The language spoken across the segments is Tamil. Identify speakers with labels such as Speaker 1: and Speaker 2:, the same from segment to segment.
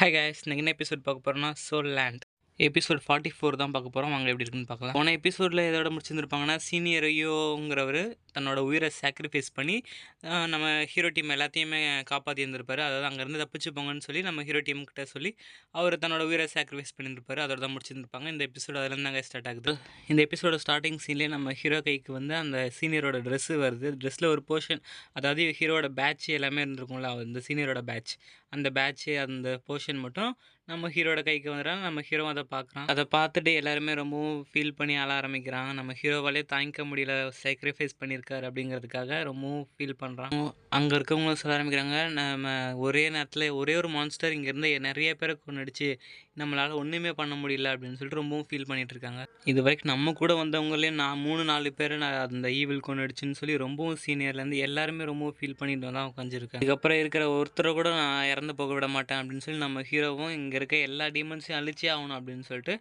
Speaker 1: ஹாய் guys நீங்கள் என்ன எபிசோட் பார்க்க போகிறோம்னா soul land episode forty four தான் பார்க்க போகிறோம் அவங்க எப்படி இருக்குன்னு பார்க்கலாம். போன எபிசோடில் எதோட முடிச்சிருந்துருப்பாங்கன்னா சீனியர் ஐயோங்கிறவர் தன்னோட உயிரை சாக்ரிஃபைஸ் பண்ணி நம்ம ஹீரோ டீம் எல்லாத்தையுமே காப்பாற்றி இருந்திருப்பாரு. அதாவது அங்கேருந்து தப்பிச்சு போங்கன்னு சொல்லி நம்ம ஹீரோ டீம் கிட்ட சொல்லி அவர் தன்னோட உயிரை சாக்ரிஃபைஸ் பண்ணியிருப்பாரு அதோட தான் முடிச்சிருந்துருப்பாங்க. இந்த எபிசோட் அதில் தாங்க ஸ்டார்ட் ஆகுது. இந்த எபிசோட ஸ்டார்டிங் சீன்லேயே நம்ம ஹீரோ கைக்கு வந்து அந்த சீனியரோட ட்ரெஸ்ஸு வருது. ட்ரெஸ்ஸில் ஒரு போர்ஷன் அதாவது ஹீரோட பேட்ச் எல்லாமே இருந்திருக்கும்ல அந்த சீனியரோட பேட்ச் அந்த பேட்ச்சு அந்த போர்ஷன் மட்டும் நம்ம ஹீரோட கைக்கு வந்துடுறாங்க நம்ம ஹீரோ அதை பார்க்குறான். அதை பார்த்துட்டு எல்லாருமே ரொம்பவும் ஃபீல் பண்ணி ஆள ஆரம்பிக்கிறாங்க நம்ம ஹீரோவாலே தாங்கிக்க முடியல சாக்ரிஃபைஸ் பண்ணியிருக்காரு அப்படிங்கிறதுக்காக ரொம்பவும் ஃபீல் பண்ணுறான் அங்கே இருக்கவங்களும் சொல்ல ஆரம்பிக்கிறாங்க நம்ம ஒரே நேரத்தில் ஒரே ஒரு மான்ஸ்டர் இங்கேருந்து நிறைய பேரை கொண்டுடுச்சு நம்மளால் ஒன்றுமே பண்ண முடியல அப்படின்னு சொல்லிட்டு ரொம்பவும் ஃபீல் பண்ணிகிட்டு இருக்காங்க. இது வரைக்கும் நம்ம கூட வந்தவங்களே நான் மூணு நாலு பேர் நான் அந்த ஈவில் கொண்டுடுச்சுன்னு சொல்லி ரொம்பவும் சீனியர்லேருந்து எல்லாருமே ரொம்பவும் ஃபீல் பண்ணிட்டு தான் உட்காந்துருக்கேன் இதுக்கப்புறம் இருக்கிற ஒருத்தரை கூட நான் இறந்து போக விட மாட்டேன் அப்படின்னு சொல்லி நம்ம ஹீரோவும் இங்கே இருக்க எல்லா டீமன்ஸையும் அழிச்சே ஆகணும் அப்படின்னு சொல்லிட்டு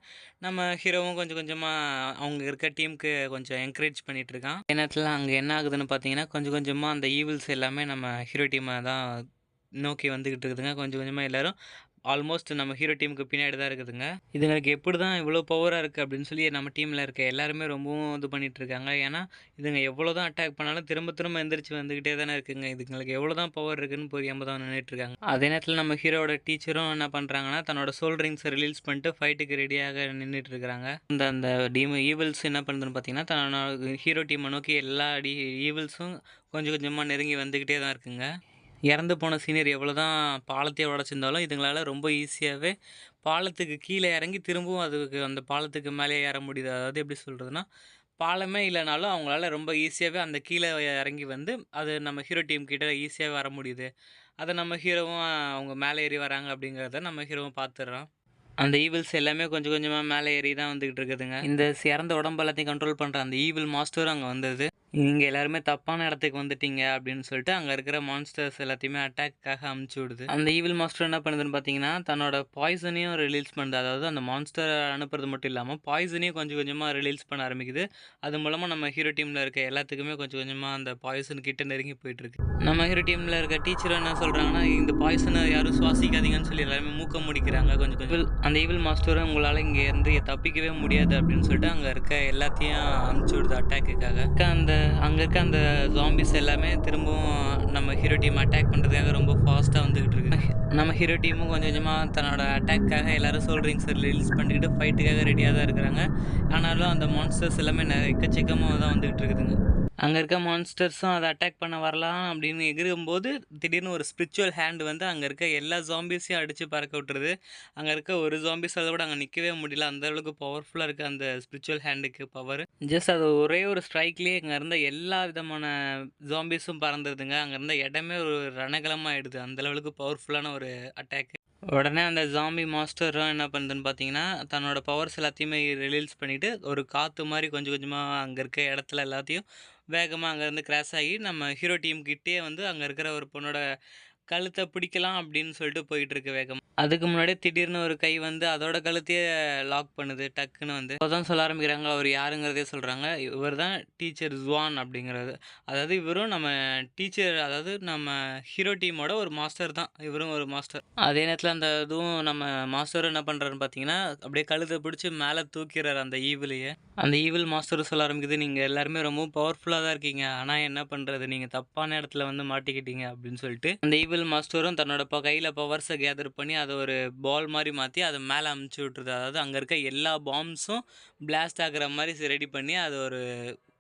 Speaker 1: நம்ம ஹீரோவும் கொஞ்சம் கொஞ்சமாக அவங்க இருக்க டீமுக்கு கொஞ்சம் என்கரேஜ் பண்ணிட்டு இருக்கான். நேரத்தில் அங்கே என்ன ஆகுதுன்னு பார்த்தீங்கன்னா கொஞ்சம் கொஞ்சமாக அந்த ஈவில்ஸ் எல்லாமே நம்ம ஹீரோ டீமை தான் நோக்கி வந்துக்கிட்டு இருக்குதுங்க. கொஞ்சம் கொஞ்சமாக எல்லோரும் ஆல்மோஸ்ட் நம்ம ஹீரோ டீமுக்கு பின்னாடி தான் இருக்குதுங்க. இதுங்களுக்கு எப்படி தான் இவ்வளோ பவராக இருக்குது அப்படின்னு சொல்லி நம்ம டீமில் இருக்க எல்லாருமே ரொம்பவும் இது பண்ணிகிட்டு இருக்காங்க. ஏன்னா இதுங்க எவ்வளோ தான் அட்டாக் பண்ணாலும் திரும்ப திரும்ப எந்திரிச்சு வந்துக்கிட்டே தானே இருக்குங்க. இதுங்களுக்கு எவ்வளோ தான் பவர் இருக்குன்னு புரியாமல் தான் நின்றுட்டு இருக்காங்க. அதே நேரத்தில் நம்ம ஹீரோட டீச்சரும் என்ன பண்ணுறாங்கன்னா தன்னோட சோல் ரிங்ஸை ரிலீஸ் பண்ணிட்டு ஃபைட்டுக்கு ரெடியாக நின்றுட்டு இருக்காங்க. இந்த அந்த டீம் ஈவல்ஸ் என்ன பண்ணுதுன்னு பார்த்தீங்கன்னா தன்னோட ஹீரோ டீமை நோக்கி எல்லா டி ஈவல்ஸும் கொஞ்சம் கொஞ்சமாக நெருங்கி வந்துக்கிட்டே தான் இருக்குங்க. இறந்து போன சீனியர் எவ்வளோ தான் பாலத்தையே உடச்சிருந்தாலும் இதுங்களால் ரொம்ப ஈஸியாகவே பாலத்துக்கு கீழே இறங்கி திரும்பவும் அதுக்கு அந்த பாலத்துக்கு மேலே ஏற முடியுது. அதாவது எப்படி சொல்கிறதுனா பாலமே இல்லைனாலும் அவங்களால ரொம்ப ஈஸியாகவே அந்த கீழே இறங்கி வந்து அது நம்ம ஹீரோ டீம் கிட்ட ஈஸியாக வர முடியுது. அதை நம்ம ஹீரோவும் அவங்க மேலே ஏறி வராங்க அப்படிங்கிறத நம்ம ஹீரோவும் பார்த்துடுறோம் அந்த ஈவில்ஸ் எல்லாமே கொஞ்சம் கொஞ்சமாக மேலே ஏறி தான் வந்துக்கிட்டு இருக்குதுங்க இந்த சிறந்த உடம்பு எல்லாத்தையும் கண்ட்ரோல் பண்ணுற அந்த ஈவில் மாஸ்டரும் அங்கே வந்தது. நீங்கள் எல்லாருமே தப்பான இடத்துக்கு வந்துட்டீங்க அப்படின்னு சொல்லிட்டு அங்கே இருக்கிற மான்ஸ்டர்ஸ் எல்லாத்தையுமே அட்டாக்காக அமுச்சு விடுது. அந்த ஈவில் மாஸ்டர் என்ன பண்ணுதுன்னு பார்த்தீங்கன்னா தன்னோட பாய்சனையும் ரிலீஸ் பண்ணுது. அதாவது அந்த மான்ஸ்டர் அனுப்புறது மட்டும் இல்லாமல் பாய்சனையும் கொஞ்சம் கொஞ்சமாக ரிலீஸ் பண்ண ஆரம்பிக்குது. அது மூலமாக நம்ம ஹீரோ டீமில் இருக்க எல்லாத்துக்குமே கொஞ்சம் கொஞ்சமாக அந்த பாய்சன் கிட்ட நெருங்கி போயிட்டு இருக்கு நம்ம ஹீரோ டீமில் இருக்க டீச்சர் என்ன சொல்கிறாங்கன்னா இந்த பாய்சனை யாரும் சுவாசிக்காதீங்கன்னு சொல்லி எல்லாருமே மூக்க முடிக்கிறாங்க கொஞ்சம் கொஞ்சம். அந்த ஈவில் மாஸ்டரும் உங்களால் இங்கேருந்து தப்பிக்கவே முடியாது அப்படின்னு சொல்லிட்டு அங்கே இருக்க எல்லாத்தையும் அனுப்பிச்சி விடுது அட்டாக்குக்காக அந்த அங்கே இருக்க அந்த ஜாம்பிஸ் எல்லாமே திரும்பவும் நம்ம ஹீரோ டீம் அட்டாக் பண்ணுறதுக்காக ரொம்ப ஃபாஸ்ட்டாக வந்துக்கிட்டு இருக்கு. நம்ம ஹீரோ டீமும் கொஞ்சம் கொஞ்சமாக தன்னோட அட்டாக்காக எல்லாரும் சோல்ட்ரிங்ஸ் ரிலீஸ் பண்ணிக்கிட்டு ஃபைட்டுக்காக ரெடியாக தான் இருக்கிறாங்க. ஆனாலும் அந்த மான்ஸ்டர்ஸ் எல்லாமே எக்கச்சக்கமாக தான் வந்துக்கிட்டு இருக்குதுங்க. அங்கே இருக்க மான்ஸ்டர்ஸும் அதை அட்டாக் பண்ண வரலாம் அப்படின்னு எகிரும்போது திடீர்னு ஒரு ஸ்பிரிச்சுவல் ஹேண்ட் வந்து அங்கே இருக்க எல்லா ஜாம்பிஸையும் அடித்து பறக்க விட்டுருது. அங்கே இருக்க ஒரு ஜாம்பிஸால் கூட அங்கே நிற்கவே முடியல. அந்த அளவுக்கு பவர்ஃபுல்லாக இருக்குது அந்த ஸ்பிரிச்சுவல் ஹேண்டுக்கு பவர் ஜஸ்ட் அது ஒரே ஒரு ஸ்ட்ரைக்லேயே அங்கே இருந்த எல்லா விதமான ஜாம்பிஸும் பறந்துருதுங்க அங்கே இருந்த இடமே ஒரு ரணகலமாகிடுது அந்த அளவுக்கு பவர்ஃபுல்லான ஒரு அட்டாக் உடனே அந்த ஜாம்பி மாஸ்டரும் என்ன பண்ணுதுன்னு பார்த்தீங்கன்னா தன்னோட பவர்ஸ் எல்லாத்தையுமே ரிலீஸ் பண்ணிவிட்டு ஒரு காற்று மாதிரி கொஞ்சம் கொஞ்சமாக அங்கே இருக்க இடத்துல எல்லாத்தையும் வேகமாக அங்கேருந்து கிராஸ் ஆகி நம்ம ஹீரோ டீம் கிட்டே வந்து அங்கே இருக்கிற ஒரு பொண்ணோட கழுத்தை பிடிக்கலாம் அப்படின்னு சொல்லிட்டு போயிட்டுருக்கு வேகமாக வேகம். அதுக்கு முன்னாடியே திடீர்னு ஒரு கை வந்து அதோட கழுத்தையே லாக் பண்ணுது டக்குன்னு வந்து. அப்போதான் சொல்ல ஆரம்பிக்கிறாங்க அவர் யாருங்கிறதே சொல்கிறாங்க இவர் தான் டீச்சர் ஜுவான் அப்படிங்கிறது. அதாவது இவரும் நம்ம டீச்சர் அதாவது நம்ம ஹீரோ டீமோட ஒரு மாஸ்டர் தான். இவரும் ஒரு மாஸ்டர். அதே நேரத்தில் அந்த இதுவும் நம்ம மாஸ்டரும் என்ன பண்ணுறாருன்னு பார்த்தீங்கன்னா அப்படியே கழுத்தை பிடிச்சி மேலே தூக்கிறார் அந்த ஈவிலையே. அந்த ஈவில் மாஸ்டர் சொல்ல ஆரம்பிக்குது நீங்கள் எல்லாருமே ரொம்ப பவர்ஃபுல்லாக தான் இருக்கீங்க. ஆனால் என்ன பண்ணுறது நீங்கள் தப்பான இடத்துல வந்து மாட்டிக்கிட்டீங்க. அப்படின்னு சொல்லிட்டு அந்த ஈவில் மாஸ்டரும் தன்னோட கையில் பவர்ஸை கேதர் பண்ணி அதை ஒரு பால் மாதிரி மாற்றி அதை மேலே அமுச்சு விட்டுருது. அதாவது அங்கே இருக்க எல்லா பாம்ஸும் பிளாஸ்ட் ஆகிற மாதிரி ரெடி பண்ணி அது ஒரு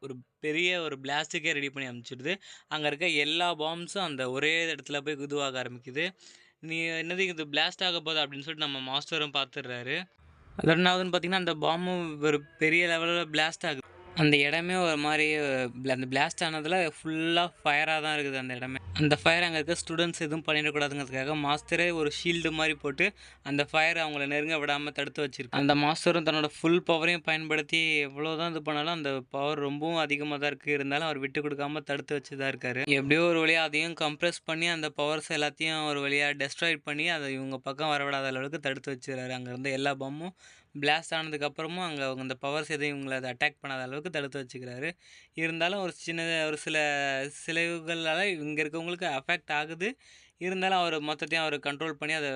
Speaker 1: ஒரு பெரிய ஒரு பிளாஸ்டிக்கே ரெடி பண்ணி அமுச்சிடுது. அங்கே இருக்க எல்லா பாம்ஸும் அந்த ஒரே இடத்துல போய் இதுவாக ஆரம்பிக்குது. நீ என்னது இது பிளாஸ்ட் ஆக போகுது அப்படின்னு சொல்லிட்டு நம்ம மாஸ்டரும் பார்த்துடுறாரு அது என்ன ஆகுதுன்னு பார்த்தீங்கன்னா அந்த பாம்பும் ஒரு பெரிய லெவலில் பிளாஸ்ட் ஆகுது. அந்த இடமே ஒரு மாதிரி அந்த பிளாஸ்ட் ஆனதில் ஃபுல்லாக ஃபயராக தான் இருக்குது அந்த இடமே. அந்த ஃபயர் அங்கே இருக்க ஸ்டூடெண்ட்ஸ் எதுவும் பண்ணிடக்கூடாதுங்கிறதுக்காக மாஸ்டரே ஒரு ஷீல்டு மாதிரி போட்டு அந்த ஃபயர் அவங்கள நெருங்க விடாமல் தடுத்து வச்சிருக்கு. அந்த மாஸ்டரும் தன்னோட ஃபுல் பவரையும் பயன்படுத்தி எவ்வளோ தான் இது பண்ணாலும் அந்த பவர் ரொம்பவும் அதிகமாக தான் இருக்குது இருந்தாலும் அவர் விட்டு கொடுக்காம தடுத்து வச்சு தான் இருக்காரு. எப்படியோ ஒரு வழியாக அதையும் கம்ப்ரெஸ் பண்ணி அந்த பவர்ஸ் எல்லாத்தையும் ஒரு வழியாக டெஸ்ட்ராய்ட் பண்ணி அதை இவங்க பக்கம் வரவிடாத அளவுக்கு தடுத்து வச்சுறாரு அங்கே இருந்த எல்லா பம்மும் பிளாஸ்ட் ஆனதுக்கப்புறமும் அங்கே அவங்க அந்த பவர்ஸ் எதையும் இவங்களை அதை அட்டாக் பண்ணாத அளவுக்கு தடுத்து வச்சுக்கிறாரு. இருந்தாலும் ஒரு சின்ன ஒரு சில சிலைவுகளால் இங்கே இருக்கவங்களுக்கு அஃபெக்ட் ஆகுது. இருந்தாலும் அவர் மொத்தத்தையும் அவர் கண்ட்ரோல் பண்ணி அதை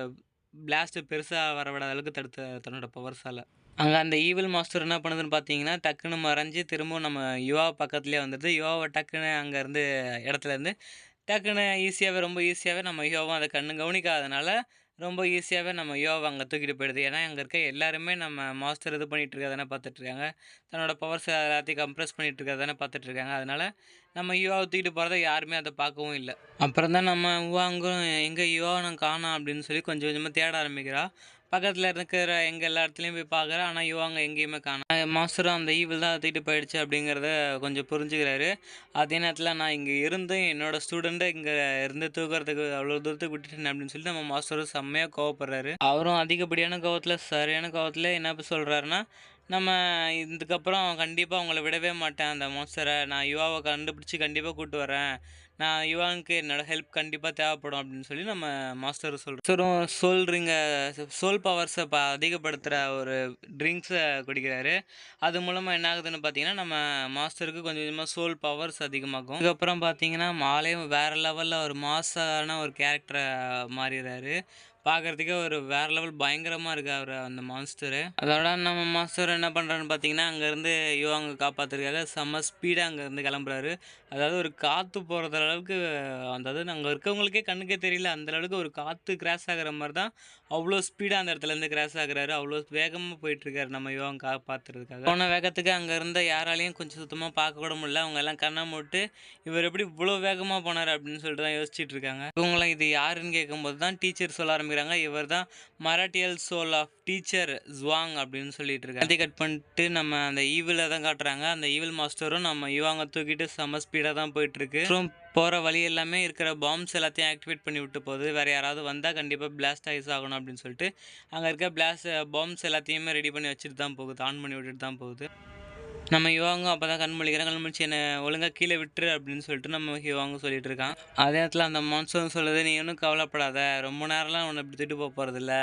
Speaker 1: பிளாஸ்ட்டு பெருசாக வரவிடாத அளவுக்கு தடுத்த தன்னோட பவர்ஸால் அங்கே அந்த ஈவில் மாஸ்டர் என்ன பண்ணுதுன்னு பார்த்தீங்கன்னா டக்குன்னு மறைஞ்சு திரும்பவும் நம்ம யுவா பக்கத்துலேயே வந்துடுது. யுவாவை டக்குன்னு அங்கேருந்து இடத்துலேருந்து டக்குன்னு ஈஸியாகவே ரொம்ப ஈஸியாகவே நம்ம யுவாவும் அதை கண்ணு கவனிக்காதனால ரொம்ப ஈஸியாகவே நம்ம யோவை அங்கே தூக்கிட்டு போயிடுது. ஏன்னா அங்கே இருக்க எல்லாருமே நம்ம மாஸ்டர் இது பண்ணிகிட்டு இருக்கதானே பார்த்துட்ருக்காங்க தன்னோட பவர்ஸ் எல்லாத்தையும் கம்ப்ரெஸ் பண்ணிகிட்டு இருக்கதானே பார்த்துட்ருக்காங்க அதனால் நம்ம யுவாவை தூக்கிட்டு போகிறத யாருமே அதை பார்க்கவும் இல்லை. அப்புறம் தான் நம்ம உவாங்கும் எங்கே யுவாவை நான் காணோம் அப்படின்னு சொல்லி கொஞ்சம் கொஞ்சமாக தேட ஆரம்பிக்கிறா. பக்கத்தில் இருக்கிற எங்கள் எல்லா இடத்துலையும் போய் பார்க்குறேன் ஆனால் யுவாங்க எங்கேயுமே காணும் மாஸ்டரும் அந்த ஈவில் தான் தூக்கிட்டு போயிடுச்சு அப்படிங்கிறத கொஞ்சம் புரிஞ்சுக்கிறாரு. அதே நேரத்தில் நான் இங்கே இருந்தும் என்னோட ஸ்டூடெண்ட்டை இங்கே இருந்து தூக்குறதுக்கு அவ்வளோ தூரத்துக்கு விட்டுட்டேன் அப்படின்னு சொல்லிட்டு நம்ம மாஸ்டரும் செம்மையாக கோவப்படுறாரு. அவரும் அதிகப்படியான கோவத்தில் சரியான கோவத்தில் என்ன சொல்கிறாருன்னா நம்ம இதுக்கப்புறம் கண்டிப்பாக அவங்கள விடவே மாட்டேன் அந்த மாஸ்டரை நான் யுவாவை கண்டுபிடிச்சி கண்டிப்பாக கூப்பிட்டு வரேன். நான் யுவானுக்கு என்னோடய ஹெல்ப் கண்டிப்பாக தேவைப்படும் அப்படின்னு சொல்லி நம்ம மாஸ்டர் சொல்கிறோம் சரும் சோல் சோல் பவர்ஸை ப அதிகப்படுத்துகிற ஒரு ட்ரிங்க்ஸை குடிக்கிறாரு. அது மூலமாக என்ன ஆகுதுன்னு பார்த்தீங்கன்னா நம்ம மாஸ்டருக்கு கொஞ்சம் கொஞ்சமாக சோல் பவர்ஸ் அதிகமாகும். அதுக்கப்புறம் பார்த்தீங்கன்னா மாலையும் வேறு லெவலில் ஒரு மாசான ஒரு கேரக்டரை மாறிடுறாரு. பார்க்குறதுக்கே ஒரு வேறு லெவல் பயங்கரமாக இருக்குது அவர் அந்த மான்ஸ்டரு அதோட நம்ம மாஸ்டர் என்ன பண்ணுறான்னு பார்த்தீங்கன்னா அங்கேருந்து யுவாங்க காப்பாற்றுறதுக்காக செம்ம ஸ்பீடாக அங்கேருந்து கிளம்புறாரு. அதாவது ஒரு காற்று போகிறது அளவுக்கு அதாவது அங்கே இருக்கவங்களுக்கே கண்ணுக்கே தெரியல அந்த அளவுக்கு ஒரு காற்று கிராஸ் ஆகிற மாதிரி தான் அவ்வளோ ஸ்பீடாக அந்த இடத்துலேருந்து கிராஸ் ஆகுறாரு. அவ்வளோ வேகமாக போயிட்டுருக்காரு நம்ம யுவாங்க காப்பாற்றுறதுக்காக போன வேகத்துக்கு அங்கே இருந்த யாராலையும் கொஞ்சம் சுத்தமாக பார்க்க கூட முடியல. அவங்க எல்லாம் கண்ணை மூட்டு இவர் எப்படி இவ்வளோ வேகமாக போனார் அப்படின்னு சொல்லிட்டு தான் யோசிச்சுட்டு இருக்காங்க. இவங்களாம் இது யாருன்னு கேட்கும்போது தான் டீச்சர் சொல்ல ஆரம்பிக்கிறாங்க. இவர் தான் மராட்டியல் சோல் ஆஃப் டீச்சர் ஜுவாங் அப்படின்னு சொல்லிட்டு இருக்காங்க அதை கட் பண்ணிட்டு நம்ம அந்த ஈவில் தான் காட்டுறாங்க. அந்த ஈவில் மாஸ்டரும் நம்ம யுவாங்க தூக்கிட்டு செம்ம ஸ்பீடாக தான் போயிட்டுருக்கு. அப்புறம் போகிற வழி எல்லாமே இருக்கிற பாம்ஸ் எல்லாத்தையும் ஆக்டிவேட் பண்ணி விட்டு போகுது. வேறு யாராவது வந்தால் கண்டிப்பாக பிளாஸ்ட் ஐஸ் ஆகணும் அப்படின்னு சொல்லிட்டு அங்கே இருக்க பிளாஸ்ட் பாம்ஸ் எல்லாத்தையுமே ரெடி பண்ணி வச்சுட்டு தான் போகுது. ஆன் பண்ணி விட்டுட்டு தான் போகுது. நம்ம யுவாங்க அப்போ தான் கண் முழிக்கிறேன் கண் முழிச்சு என்னை ஒழுங்காக கீழே விட்டுரு அப்படின்னு சொல்லிட்டு நம்ம யுவாங்க சொல்லிட்டு இருக்கான் அதே நேரத்தில் அந்த மான்சூன் சொல்லுது நீ ஒன்றும் கவலைப்படாத ரொம்ப நேரம்லாம் உன்னை இப்படி திட்டு போக போகிறதில்ல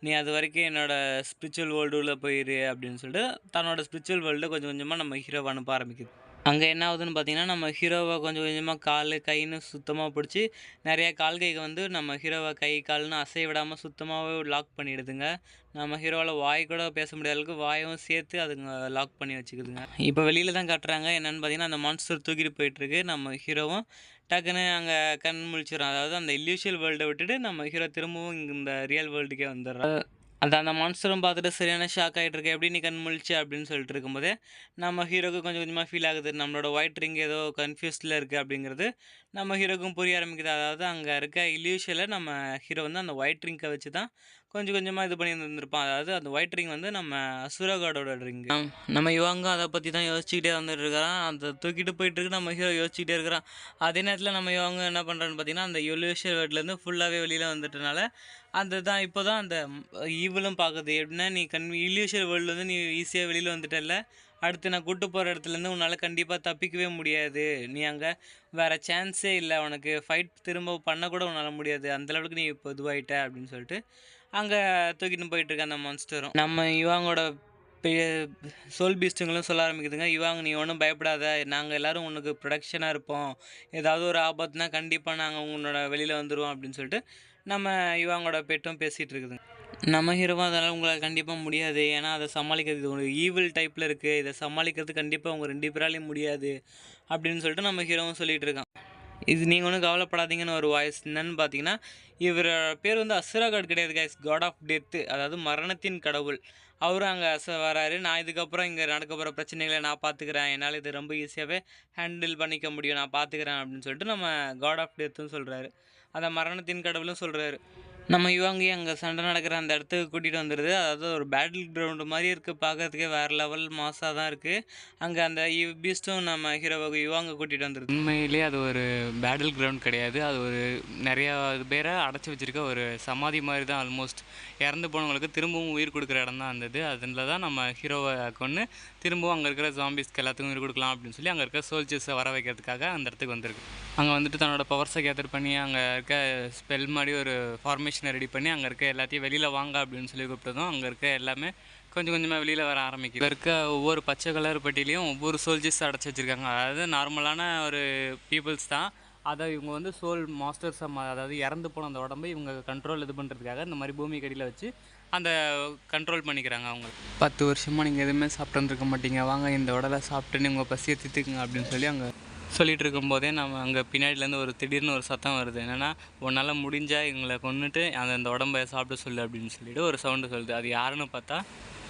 Speaker 1: நீ அது வரைக்கும் என்னோட ஸ்பிரிச்சுவல் வேர்ல்டுல போயிரு அப்படின்னு சொல்லிட்டு தன்னோட ஸ்பிரிச்சுவல் வேர்ல்டு கொஞ்சம் கொஞ்சமாக நம்ம ஹீரோவை அனுப்ப ஆரம்பிக்குது. அங்கே என்ன ஆகுதுன்னு பார்த்தீங்கன்னா நம்ம ஹீரோவை கொஞ்சம் கொஞ்சமாக கால் கைன்னு சுத்தமாக பிடிச்சி நிறைய கால் கைக்கு வந்து நம்ம ஹீரோவை கை கால்னு அசைய விடாமல் சுத்தமாகவே லாக் பண்ணிடுதுங்க. நம்ம ஹீரோவில் வாய் கூட பேச முடியாத அளவுக்கு வாயும் சேர்த்து அதுங்க லாக் பண்ணி வச்சுக்குதுங்க. இப்போ வெளியில் தான் காட்டுறாங்க. என்னென்னு பார்த்தீங்கன்னா அந்த மான்ஸ்டர் தூக்கிட்டு போயிட்டுருக்கு. நம்ம ஹீரோவும் டக்குன்னு அங்கே கண் முழிச்சிடும் அதாவது அந்த இல்யூஷியல் வேர்ல்டை விட்டுட்டு நம்ம ஹீரோ திரும்பவும் இங்கே இந்த ரியல் வேர்ல்டுக்கே வந்துடுறோம் அந்த அந்த மான்ஸ்டரும் பார்த்துட்டு சரியான ஷாக் ஆகிட்டு இருக்கு எப்படி நீ கண் முழிச்சு அப்படின்னு சொல்லிட்டு இருக்கும்போது நம்ம ஹீரோக்கு கொஞ்சம் கொஞ்சமாக ஃபீல் ஆகுது. நம்மளோட ஒயிட் ரிங் ஏதோ கன்ஃபியூஸ்டில் இருக்குது அப்படிங்கிறது. நம்ம ஹீரோக்கும் புரிய ஆரம்பிக்குது. அதாவது அங்கே இருக்க இல்யூஷியில் நம்ம ஹீரோ வந்து அந்த ஒயிட் ரிங்கை வச்சு தான் கொஞ்சம் கொஞ்சமாக இது பண்ணி இருந்திருப்பான் அதாவது அந்த ஒயிட் ரிங் வந்து நம்ம அசுரகாடோட ரிங் நம்ம இவங்க அதை பற்றி தான் யோசிச்சுக்கிட்டே வந்துட்டு இருக்கிறான் அந்த தூக்கிட்டு போயிட்டுருக்கு நம்ம ஹீரோ யோசிச்சுக்கிட்டே இருக்கிறான். அதே நேரத்தில் நம்ம இவங்க என்ன பண்ணுறான்னு பார்த்தீங்கன்னா அந்த இல்யூஷியல் வேர்ட்லேருந்து ஃபுல்லாகவே வெளியில் வந்துட்டனால அந்த தான் இப்போ தான் அந்த ஈவலும் பார்க்குது எப்படின்னா நீ கண் இல்யூஷியல் வேர்ல்டு நீ ஈஸியாக வெளியில் வந்துட்டல அடுத்து நான் கூட்டு போகிற இடத்துலேருந்து உன்னால் கண்டிப்பாக தப்பிக்கவே முடியாது. நீ அங்கே வேறு சான்ஸே இல்லை. உனக்கு ஃபைட் திரும்ப பண்ணக்கூட உன்னால் முடியாது. அந்தளவுக்கு நீ இப்போ இதுவாகிட்ட அப்படின்னு சொல்லிட்டு அங்கே தூக்கிட்டு போயிட்டுருக்க அந்த மான்ஸ்டரும் நம்ம இவங்களோட பெரிய சோல் பீஸ்ட்டுங்களும் சொல்ல ஆரம்பிக்குதுங்க. இவாங்க நீ ஒன்றும் பயப்படாத. நாங்கள் எல்லோரும் உனக்கு ப்ரொடக்ஷனாக இருப்போம். ஏதாவது ஒரு ஆபத்துனா கண்டிப்பாக நாங்கள் உன்னோட வெளியில் வந்துடுவோம் அப்படின்னு சொல்லிட்டு நம்ம இவங்களோட பெட்டும் பேசிகிட்டு இருக்குதுங்க. நம்ம ஹீரோவும் அதனால் உங்களால் கண்டிப்பாக முடியாது. ஏன்னா அதை சமாளிக்கிறது ஒரு ஈவில் டைப்பில் இருக்குது இதை சமாளிக்கிறது கண்டிப்பாக உங்கள் ரெண்டு பேராலையும் முடியாது. அப்படின்னு சொல்லிட்டு நம்ம ஹீரோவும் சொல்லிகிட்டு இருக்கான். இது நீங்கள் ஒன்றும் கவலைப்படாதீங்கன்னு ஒரு வாய்ஸ் என்னன்னு பார்த்தீங்கன்னா இவர் பேர் வந்து அசுராகாட் கிடையாது கைஸ் காட் ஆஃப் டெத்து அதாவது மரணத்தின் கடவுள். அவரும் அங்கே அச வராரு. நான் இதுக்கப்புறம் இங்கே நடக்க போகிற பிரச்சனைகளை நான் பார்த்துக்கிறேன் என்னால் இது ரொம்ப ஈஸியாகவே ஹேண்டில் பண்ணிக்க முடியும். நான் பார்த்துக்கிறேன் அப்படின்னு சொல்லிட்டு நம்ம காட் ஆஃப் டெத்துன்னு சொல்கிறாரு அந்த மரணத்தின் கடவுளும் சொல்கிறாரு நம்ம யுவாங்கி அங்கே சண்டை நடக்கிற அந்த இடத்துக்கு கூட்டிகிட்டு வந்துடுது அதாவது ஒரு பேட்டில் கிரவுண்டு மாதிரி இருக்குது பார்க்கறதுக்கே வேறு லெவல் மாசாக தான் இருக்குது அங்கே அந்த பீஸ்ட்டும் நம்ம ஹீரோவை யுவாங்க கூட்டிகிட்டு வந்துடுது உண்மையிலே அது ஒரு பேட்டில் கிரவுண்ட் கிடையாது. அது ஒரு நிறையா பேரை அடைச்சி வச்சிருக்க ஒரு சமாதி மாதிரி தான் ஆல்மோஸ்ட் இறந்து போனவங்களுக்கு திரும்பவும் உயிர் கொடுக்குற இடம் தான் இருந்தது அதில் தான் நம்ம ஹீரோவை கொண்டு திரும்பவும் அங்கே இருக்கிற ஜாம்பிஸ்க்கு எல்லாத்துக்கும் உயிர் கொடுக்கலாம் அப்படின்னு சொல்லி அங்கே இருக்கிற சோல்ஜர்ஸை வர வைக்கிறதுக்காக அந்த இடத்துக்கு வந்திருக்கு. அங்கே வந்துட்டு தன்னோட பவர்ஸை கேதர் பண்ணி அங்கே இருக்க ஸ்பெல் மாதிரி ஒரு ஃபார்மேஷனை ரெடி பண்ணி அங்கே இருக்க எல்லாத்தையும் வெளியில் வாங்க அப்படின்னு சொல்லி கூப்பிட்டதும் அங்கே இருக்க எல்லாமே கொஞ்சம் கொஞ்சமாக வெளியில் வர ஆரம்பிக்குது. இருக்க ஒவ்வொரு பச்சை கலர் பெட்டிலையும் ஒவ்வொரு சோல்ஜர்ஸ் அடைச்சி வச்சுருக்காங்க. அதாவது நார்மலான ஒரு பீப்புள்ஸ் தான். அதை இவங்க வந்து சோல் மாஸ்டர்ஸ் அதாவது இறந்து போன அந்த உடம்பை இவங்க கண்ட்ரோல் இது பண்ணுறதுக்காக இந்த மாதிரி பூமி கடியில் வச்சு அந்த கண்ட்ரோல் பண்ணிக்கிறாங்க அவங்க. பத்து வருஷமாக நீங்கள் எதுவுமே சாப்பிட்டுருக்க மாட்டீங்க. வாங்க இந்த உடலை சாப்பிட்டுன்னு உங்கள் பசியை தித்துக்குங்க அப்படின்னு சொல்லி அங்கே சொல்லிட்டு இருக்கும்போதே நம்ம அங்கே பின்னாடிலேருந்து ஒரு திடீர்னு ஒரு சத்தம் வருது. என்னென்னா உன்னால் முடிஞ்சால் எங்களை கொன்னுட்டு அந்த அந்த உடம்பை சாப்பிட சொல்லு அப்படின்னு சொல்லிட்டு ஒரு சவுண்டு சொல்லுது. அது யாருன்னு பார்த்தா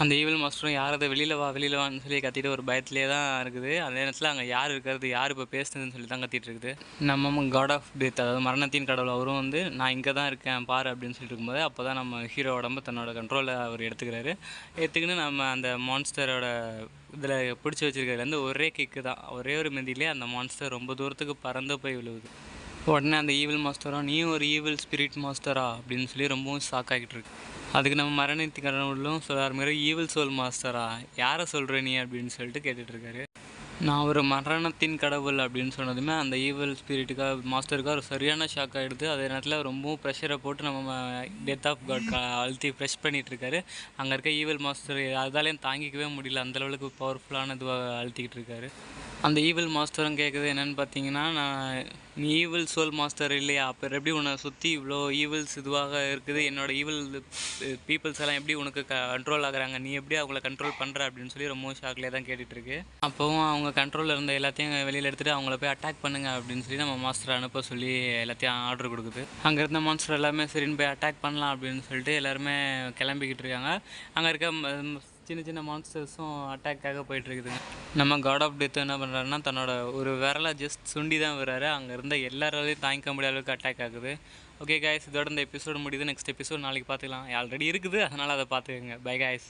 Speaker 1: அந்த ஈவில் மாஸ்டரும் யார் அதை வெளியில் வா வெளியில் வான்னு சொல்லி கத்திட்டு ஒரு பயத்திலே தான் இருக்குது. அதே நேரத்தில் அங்கே யார் இருக்கிறது யார் இப்போ பேசுனதுன்னு சொல்லி தான் கத்திட்டு இருக்குது. நம்ம காட் ஆஃப் டெத் அதாவது மரணத்தின் கடவுள் அவரும் வந்து நான் இங்கே தான் இருக்கேன் பாரு அப்படின்னு சொல்லிட்டு இருக்கும்போது அப்போ தான் நம்ம ஹீரோ உடம்பு தன்னோட கண்ட்ரோலில் அவர் எடுத்துக்கிறாரு. எடுத்துக்கின்னு நம்ம அந்த மான்ஸ்டரோட இதில் பிடிச்சி வச்சிருக்கிறதுலேருந்து ஒரே கிக்கு தான். ஒரே ஒரு மெதிலே அந்த மான்ஸ்டர் ரொம்ப தூரத்துக்கு பறந்து போய் விழுவுது. உடனே அந்த ஈவில் மாஸ்டரா நீயும் ஒரு ஈவில் ஸ்பிரிட் மாஸ்டரா அப்படின்னு சொல்லி ரொம்பவும் ஷாக் ஆகிட்டு இருக்கு. அதுக்கு நம்ம மரணத்தி கடவுளும் சொல்கிறார் மாதிரி ஈவில் சோல் மாஸ்டரா யாரை சொல்கிற நீ? அப்படின்னு சொல்லிட்டு கேட்டுட்ருக்காரு. நான் ஒரு மரணத்தின் கடவுள் அப்படின்னு சொன்னதுமே அந்த ஈவல் ஸ்பிரிட்டுக்காக மாஸ்டருக்காக ஒரு சரியான ஷாக் ஆகிடுது அதே நேரத்தில் ரொம்பவும் ப்ரெஷரை போட்டு நம்ம டெத் ஆஃப் காட் அழுத்தி ப்ரெஷ் பண்ணிகிட்ருக்காரு அங்கே இருக்க ஈவல் மாஸ்டர் அதாலேயும் தாங்கிக்கவே முடியல. அந்த லெவலுக்கு பவர்ஃபுல்லான இதுவாக அழுத்திக்கிட்டு இருக்காரு அந்த ஈவில் மாஸ்டரும் கேட்குது என்னென்னு பார்த்தீங்கன்னா நான் நீ ஈவில் சோல் மாஸ்டர் இல்லையா? அப்புறம் எப்படி உன்னை சுற்றி இவ்வளோ ஈவில்ஸ் இதுவாக இருக்குது? என்னோட ஈவில் பீப்புள்ஸ் எல்லாம் எப்படி உனக்கு கண்ட்ரோல் ஆகுறாங்க? நீ எப்படி அவங்கள கண்ட்ரோல் பண்ணுற அப்படின்னு சொல்லி ரொம்ப ஷாக்லேயே தான் கேட்டுட்டுருக்கு. அப்போவும் அவங்க கண்ட்ரோலில் இருந்த எல்லாத்தையும் வெளியில் எடுத்துகிட்டு அவங்கள போய் அட்டாக் பண்ணுங்க அப்படின்னு சொல்லி நம்ம மாஸ்டர் அனுப்ப சொல்லி எல்லாத்தையும் ஆர்டர் கொடுக்குது. அங்கே இருந்த மாஸ்டர் எல்லாமே சரின்னு போய் அட்டாக் பண்ணலாம் அப்படின்னு சொல்லிட்டு எல்லாருமே கிளம்பிக்கிட்டு இருக்காங்க. அங்கே இருக்க ம- சின்ன சின்ன மான்ஸ்டர்ஸும் அட்டாக்காக போயிட்டுருக்குதுங்க. நம்ம காட் ஆஃப் டெத் என்ன பண்ணுறாருன்னா தன்னோட ஒரு விரலை ஜஸ்ட் சுண்டி தான் வர்றாரு அங்கே இருந்த எல்லாராலையும் தாங்கிக்க முடியாத அளவுக்கு அட்டாக் ஆகுது. ஓகே காய்ஸ் இதோட இந்த எபிசோடு முடியுது. நெக்ஸ்ட் எபிசோட் நாளைக்கு பார்த்துக்கலாம். ஆல்ரெடி இருக்குது. அதனால் அதை பார்த்துக்கோங்க. By guys